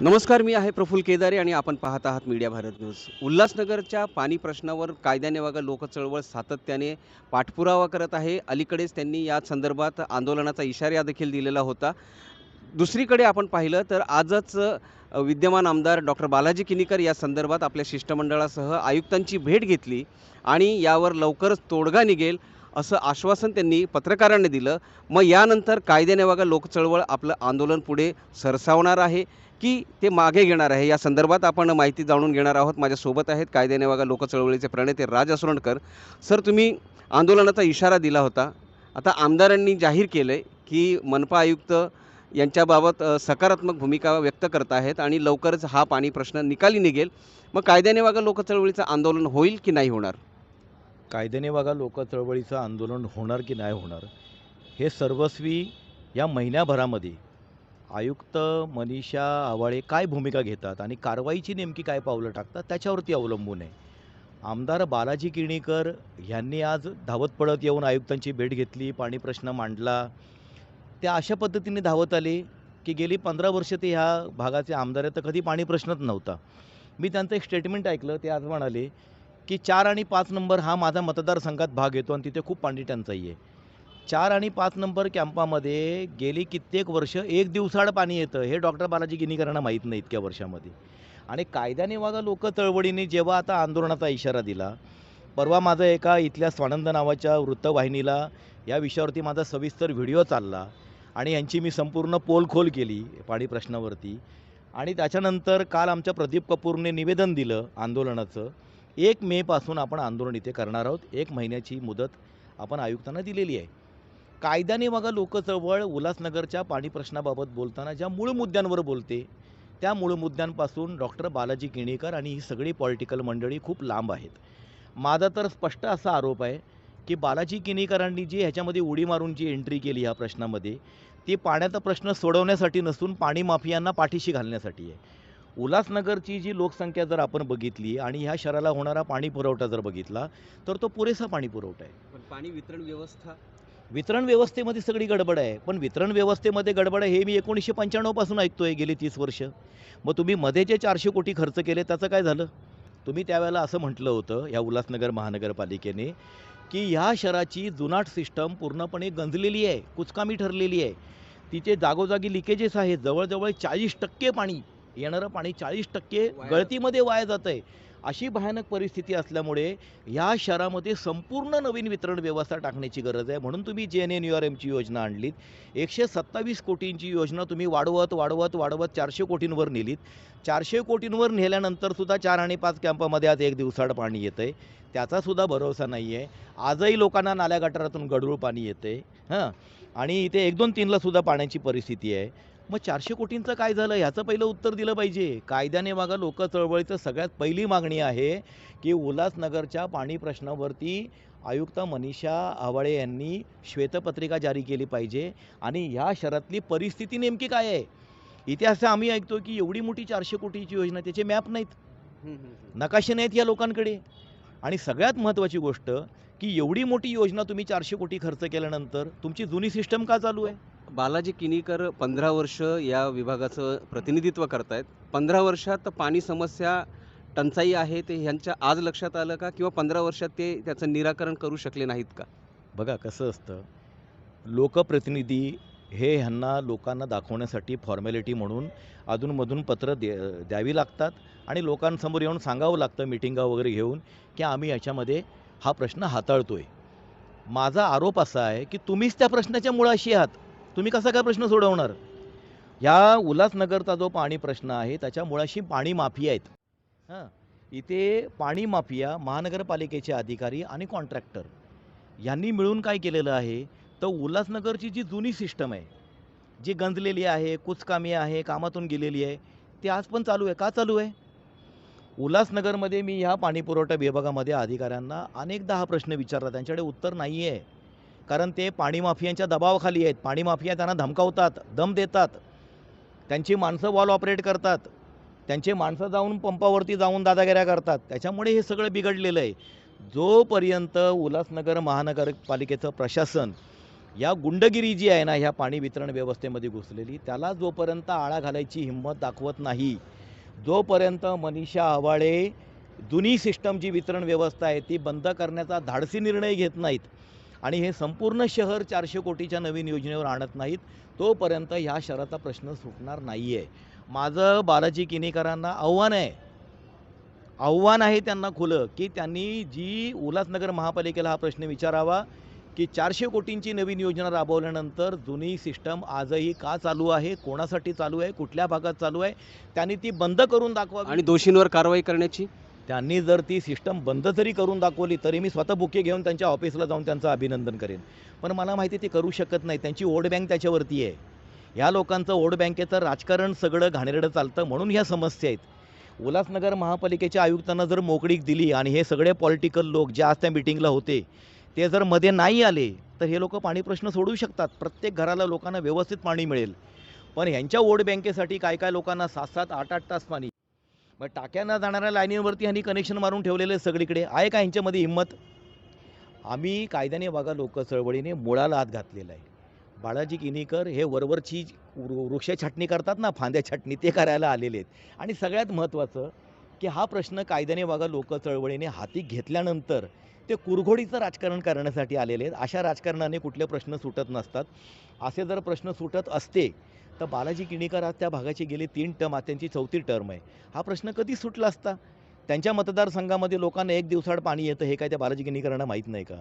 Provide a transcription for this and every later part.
नमस्कार मी आहे प्रफुल केदारे आणि आपण पाहत आहात मीडिया भारत न्यूज. उल्हासनगरच्या पाणी प्रश्नावर कायद्याने वागा लोकचळवळ सातत्याने पाठपुरावा करत आहे. अलीकडेच त्यांनी या संदर्भात आंदोलनाचा इशारा देखील दिलेला होता. दुसरीकडे आपण पाहिलं तर आजच विद्यमान आमदार डॉक्टर बालाजी किनीकर या संदर्भात आपल्या शिष्टमंडळासह आयुक्तांची भेट घेतली आणि यावर लवकरच तोडगा निघेल असं आश्वासन त्यांनी पत्रकारांनी दिलं. मग यानंतर कायद्याने वागा लोकचळवळ आपलं आंदोलन पुढे सरसावणार आहे. की ते मागे घेणार आहे. या संदर्भात आपण माहिती जाणून घेणार आहोत. माझ्यासोबत आहेत कायद्याने वागा लोकचळवळीचे प्रणेते राज असुरणकर. सर तुम्ही आंदोलनाचा इशारा दिला होता. आता आमदारांनी जाहीर केलं आहे की मनपा आयुक्त यांच्याबाबत सकारात्मक भूमिका व्यक्त करत आहेत आणि लवकरच हा पाणी प्रश्न निकाली निघेल. मग कायद्याने वागा लोकचळवळीचं आंदोलन होईल की नाही होणार? कायद्याने वागा लोकचळवळीचं आंदोलन होणार की नाही होणार हे सर्वस्वी या महिन्याभरामध्ये आयुक्त मनीषा आवाळे काय भूमिका घेतात आणि कारवाईची नेमकी काय पावलं टाकतात त्याच्यावरती अवलंबून आहे. आमदार बालाजी किणीकर यांनी आज धावत पडत येऊन आयुक्तांची भेट घेतली पाणी प्रश्न मांडला. त्या अशा पद्धतीने धावत आले की गेली पंधरा वर्ष ते ह्या भागाचे आमदार आहेत तर कधी पाणी प्रश्नच नव्हता. मी त्यांचं एक स्टेटमेंट ऐकलं ते आज म्हणाले की चार आणि पाच नंबर हा माझा मतदारसंघात भाग येतो आणि तिथे खूप पाणी टंचाई आहे. चार आणि पाच नंबर कॅम्पामध्ये गेली कित्येक वर्ष एक दिवसाड पाणी येतं हे डॉक्टर बालाजी गिनीकरांना माहीत नाही इतक्या वर्षामध्ये. आणि कायद्याने वागा लोक चळवळीने जेव्हा आता आंदोलनाचा इशारा दिला परवा माझं एका इथल्या स्वानंद नावाच्या वृत्तवाहिनीला या विषयावरती माझा सविस्तर व्हिडिओ चालला आणि यांची मी संपूर्ण पोलखोल केली पाणी प्रश्नावरती. आणि त्याच्यानंतर काल आमच्या प्रदीप कपूरने निवेदन दिलं आंदोलनाचं एक मेपासून आपण आंदोलन इथे करणार आहोत एक महिन्याची मुदत आपण आयुक्तांना दिलेली आहे. कायद्याने बघा लोक चळवळ उल्हासनगरच्या पाणी प्रश्नाबाबत बोलताना ज्या मूळ मुद्द्यांवर बोलते त्या मूळ मुद्द्यांपासून डॉक्टर बालाजी किणीकर आणि ही सगळी पॉलिटिकल मंडळी खूप लांब आहेत. माझा तर स्पष्ट असा आरोप आहे की बालाजी किणीकरांनी जी ह्याच्यामध्ये उडी मारून जी एंट्री केली ह्या प्रश्नामध्ये ती पाण्याचा प्रश्न सोडवण्यासाठी नसून पाणी माफियांना पाठीशी घालण्यासाठी आहे. उल्हासनगरची जी लोकसंख्या जर आपण बघितली आणि ह्या शहराला होणारा पाणी पुरवठा जर बघितला तर तो पुरेसा पाणी पुरवठा आहे. पण पाणी वितरण व्यवस्था वितरण व्यवस्थेमध्ये सगळी गडबड आहे. पण वितरण व्यवस्थेमध्ये गडबड आहे हे मी एकोणीसशे पंच्याण्णवपासून ऐकतोय गेली तीस वर्ष. मग तुम्ही मध्ये जे चारशे कोटी खर्च केले त्याचं काय झालं? तुम्ही त्यावेळेला असं म्हटलं होतं या उल्हासनगर महानगरपालिकेने की ह्या शहराची जुनाट सिस्टम पूर्णपणे गंजलेली आहे कुचकामी ठरलेली आहे. तिचे जागोजागी लिकेजेस आहेत जवळजवळ चाळीस टक्के पाणी येणारं पाणी चाळीस टक्के गळतीमध्ये वाया जात आहे अशी भयानक परिस्थिती असल्यामुळे या शहरामध्ये संपूर्ण नवीन वितरण व्यवस्था टाकण्याची गरज आहे. म्हणून तुम्ही J N N U R एमची योजना आणलीत. एकशे सत्तावीस कोटींची योजना तुम्ही वाढवत वाढवत वाढवत चारशे कोटींवर नेलीत. चारशे कोटींवर नेल्यानंतरसुद्धा चार आणि पाच कॅम्पामध्ये आज एक दिवसाड पाणी येतं आहे त्याचासुद्धा भरोसा नाही आहे आजही लोकांना नाल्या गटारातून गडूळ पाणी येतं आहे हां? आणि इथे एक दोन तीनला सुद्धा पाण्याची परिस्थिती आहे. मग चारशे कोटींचं काय झालं? ह्याचं पहिलं उत्तर दिलं पाहिजे. कायद्याने मागं लोक चळवळीचं सगळ्यात पहिली मागणी आहे की उल्हासनगरच्या पाणी प्रश्नावरती आयुक्त मनीषा आवाळे यांनी श्वेतपत्रिका जारी केली पाहिजे. आणि ह्या शहरातली परिस्थिती नेमकी काय आहे? इथे असं आम्ही ऐकतो की एवढी मोठी चारशे कोटीची योजना त्याचे मॅप नाहीत. नकाशे नाहीत या लोकांकडे. आणि सगळ्यात महत्त्वाची गोष्ट की एवढी मोठी योजना तुम्ही चारशे कोटी खर्च केल्यानंतर तुमची जुनी सिस्टम का चालू आहे? बालाजी किनीकर पंधरा वर्ष या विभागाचं प्रतिनिधित्व करतायत. पंधरा वर्षात पाणी समस्या टंचाई आहे ते ह्यांच्या आज लक्षात आलं का? किंवा पंधरा वर्षात ते त्याचं निराकरण करू शकले नाहीत का? बघा कसं असतं लोकप्रतिनिधी हे ह्यांना लोकांना दाखवण्यासाठी फॉर्मॅलिटी म्हणून अधूनमधून पत्र दे द्यावी लागतात आणि लोकांसमोर येऊन सांगावं लागतं मिटिंगा वगैरे घेऊन की आम्ही याच्यामध्ये हा प्रश्न हाताळतो आहे माझा आरोप असा आहे की तुम्हीच त्या प्रश्नाच्या मुळाशी आहात. तुम्ही कसा काय प्रश्न सोडवणार? या उल्हासनगरचा जो पाणी प्रश्न आहे त्याच्या मुळाशी पाणी माफिया आहेत. हां. इथे पाणी माफिया महानगरपालिकेचे अधिकारी आणि कॉन्ट्रॅक्टर यांनी मिळून काय केलेलं आहे? तर उल्हासनगरची जी जुनी सिस्टम आहे जी गंजलेली आहे कुचकामी आहे कामातून गेलेली आहे ती आज पण चालू आहे. का चालू आहे? उल्हासनगरमध्ये मी ह्या पाणीपुरवठा विभागामध्ये अधिकाऱ्यांना अनेकदा हा प्रश्न विचारला. त्यांच्याकडे उत्तर नाही आहे कारण ते पाणी माफियांच्या दबावाखाली आहेत. पाणी माफिया त्यांना धमकावतात दम देतात. त्यांची माणसं वॉल ऑपरेट करतात. त्यांचे माणसं जाऊन पंपावरती जाऊन दादागिऱ्या करतात. त्याच्यामुळे हे सगळं बिघडलेलं आहे. जोपर्यंत उल्हासनगर महानगरपालिकेचं प्रशासन या गुंडगिरी जी आहे ना ह्या पाणी वितरण व्यवस्थेमध्ये घुसलेली त्याला जोपर्यंत आळा घालायची हिंमत दाखवत नाही जोपर्यंत मनीषा आवाळे जुनी सिस्टम जी वितरण व्यवस्था आहे ती बंद करण्याचा धाडसी निर्णय घेत नाहीत आणि हे संपूर्ण शहर चारशे कोटीच्या नवीन योजनेवर आणत नाहीत तोपर्यंत ह्या शहराचा प्रश्न सुटणार नाही आहे माझं बालाजी किनीकरांना आव्हान आहे आव्हान आहे त्यांना खुलं की त्यांनी जी उल्हासनगर महापालिकेला हा प्रश्न विचारावा की चारशे कोटींची नवीन योजना राबवल्यानंतर जुनी सिस्टम आजही का चालू आहे कोणासाठी चालू आहे कुठल्या भागात चालू आहे त्यांनी ती बंद करून दाखवा आणि दोषींवर कारवाई करण्याची? त्यांनी जर ती सिस्टम बंद जरी करून दाखवली तरी मी स्वतः बुके घेऊन त्यांच्या ऑफिसला जाऊन त्यांचं अभिनंदन करेन. पण मला माहिती ते करू शकत नाही. त्यांची वोट बँक त्याच्यावरती आहे. ह्या लोकांचं वोट बँकेचं राजकारण सगळं घाणेरडं चालतं म्हणून ह्या समस्या आहेत. उल्हासनगर महापालिकेच्या आयुक्तांना जर मोकळीक दिली आणि हे सगळे पॉलिटिकल लोक जे आज त्या मिटिंगला होते ते जर मध्ये नाही आले तर हे लोक पाणी प्रश्न सोडवू शकतात. प्रत्येक घराला लोकांना व्यवस्थित पाणी मिळेल. पण ह्यांच्या वोट बँकेसाठी काय काय लोकांना सात सात आठ आठ तास पाणी मग टाक्यांना जाणाऱ्या लाईनीवरती ह्यांनी कनेक्शन मारून ठेवलेलं सगळीकडे. आहे का ह्यांच्यामध्ये हिंमत? आम्ही कायद्याने बघा लोक चळवळीने मुळाला हात घातलेला आहे. बाळाजी किनीकर हे वरवरची वृ- वृक्ष छाटणी करतात ना फांद्या छाटणी ते करायला आलेले आहेत. आणि सगळ्यात महत्त्वाचं की हा प्रश्न कायद्याने बघा लोक चळवळीने हाती घेतल्यानंतर ते कुरघोडीचं राजकारण करण्यासाठी आलेले आहेत. अशा राजकारणाने कुठले प्रश्न सुटत नसतात. असे जर प्रश्न सुटत असते तर बालाजी किणीकर आज त्या भागाची गेली तीन टर्म आज त्यांची चौथी टर्म आहे. हा प्रश्न कधी सुटला असता? त्यांच्या मतदारसंघामध्ये लोकांना एक दिवसाआड पाणी येतं हे काय त्या बालाजी किणीकरांना माहीत नाही का?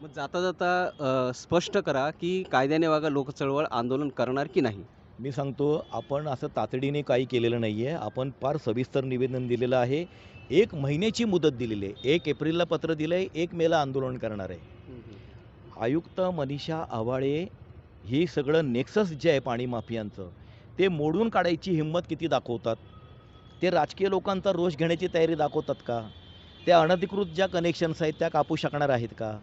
मग जाता जाता स्पष्ट करा की कायद्याने वागा लोक चळवळ आंदोलन करणार की नाही? मी सांगतो आपण असं तातडीने काही केलेलं नाही आहे आपण फार सविस्तर निवेदन दिलेलं आहे. एक महिन्याची मुदत दिलेली आहे. एक एप्रिलला पत्र दिलं आहे एक मेला आंदोलन करणार आहे. आयुक्त मनीषा आवाळे ही सगळं नेक्सस जे आहे पाणी माफियांचं ते मोडून काढायची हिंमत किती दाखवतात? ते राजकीय लोकांचा रोष घेण्याची तयारी दाखवतात का? त्या अनधिकृत ज्या कनेक्शन्स आहेत त्या कापू शकणार आहेत का?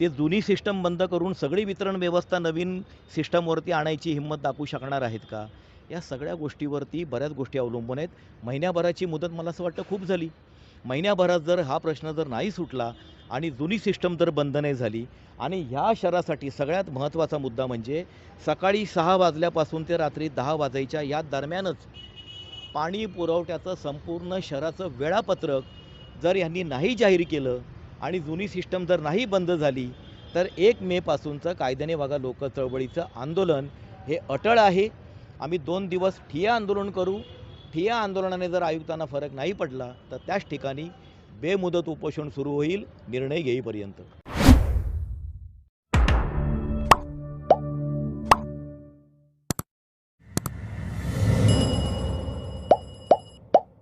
ते जुनी सिस्टम बंद करून सगळी वितरण व्यवस्था नवीन सिस्टमवरती आणायची हिंमत दाखवू शकणार आहेत का? या सगळ्या गोष्टीवरती बऱ्याच गोष्टी अवलंबून आहेत. महिन्याभराची मुदत मला असं वाटतं खूप झाली. महिन्याभरात जर हा प्रश्न जर नाही सुटला आणि जुनी सिस्टम जर बंद नाही झाली. आणि ह्या शहरासाठी सगळ्यात महत्त्वाचा मुद्दा म्हणजे सकाळी सहा वाजल्यापासून ते रात्री दहा वाजायच्या या दरम्यानच पाणी पुरवठ्याचं संपूर्ण शहराचं वेळापत्रक जर यांनी नाही जाहीर केलं आणि जुनी सिस्टम जर नाही बंद झाली तर एक मेपासूनचं कायद्याने वागा लोक चळवळीचं आंदोलन हे अटळ आहे. आम्ही दोन दिवस ठिया आंदोलन करू. ठिया आंदोलनाने जर आयुक्तांना फरक नाही पडला तर त्याच ठिकाणी बेमुदत उपोषण सुरू होईल निर्णय घेईपर्यंत